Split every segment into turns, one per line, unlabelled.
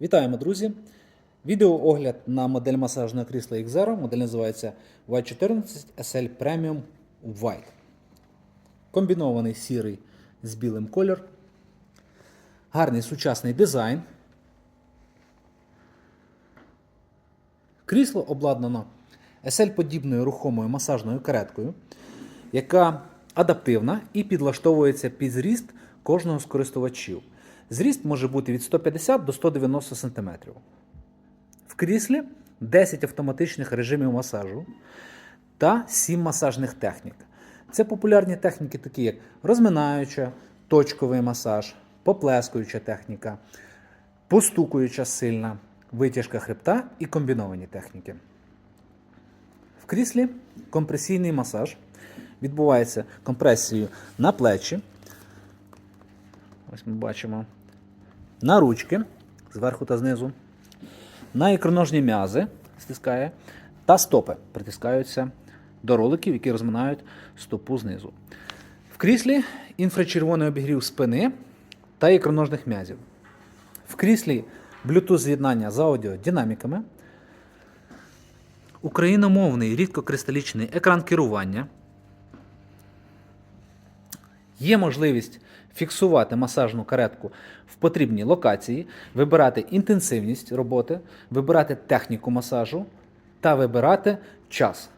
Вітаємо, друзі! Відеоогляд на модель масажного крісла X0. Модель називається Y14 SL Premium White. Комбінований сірий з білим кольор. Гарний сучасний дизайн. Крісло обладнано SL-подібною рухомою масажною кареткою, яка адаптивна і підлаштовується під зріст кожного з користувачів. Зріст може бути від 150 до 190 см. В кріслі 10 автоматичних режимів масажу та 7 масажних технік. Це популярні техніки, такі як розминаюча, точковий масаж, поплескуюча техніка, постукуюча сильна, витяжка хребта і комбіновані техніки. В кріслі компресійний масаж відбувається компресією на плечі. Ось ми бачимо. На ручки зверху та знизу. На ікроножні м'язи стискає. Та стопи притискаються до роликів, які розминають стопу знизу. В кріслі інфрачервоний обігрів спини та ікроножних м'язів. В кріслі Bluetooth з'єднання з аудіодинаміками. Україномовний рідкокристалічний екран керування. Є можливість фіксувати масажну каретку в потрібній локації, вибирати інтенсивність роботи, вибирати техніку масажу та вибирати час.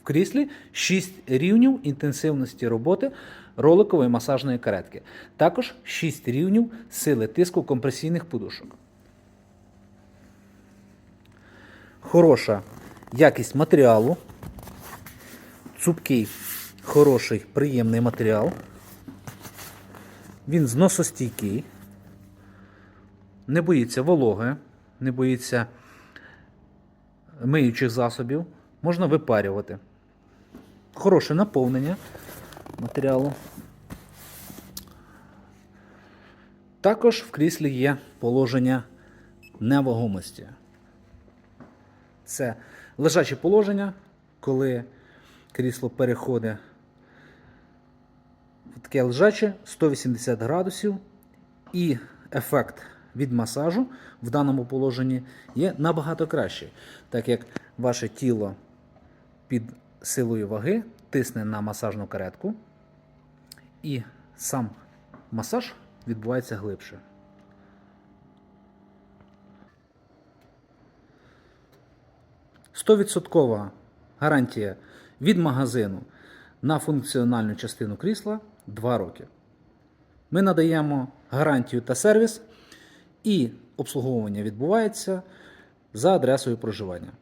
В кріслі 6 рівнів інтенсивності роботи роликової масажної каретки. Також 6 рівнів сили тиску компресійних подушок. Хороша якість матеріалу. Цупкий, хороший, приємний матеріал. Він зносостійкий, не боїться вологи, не боїться миючих засобів, можна випарювати. Хороше наповнення матеріалу. Також в кріслі є положення невагомості. Це лежаче положення, коли крісло переходить таке лежаче 180 градусів, і ефект від масажу в даному положенні є набагато кращий, так як ваше тіло під силою ваги тисне на масажну каретку, і сам масаж відбувається глибше. Стовідсоткова гарантія від магазину на функціональну частину крісла 2 роки. Ми надаємо гарантію та сервіс, і обслуговування відбувається за адресою проживання.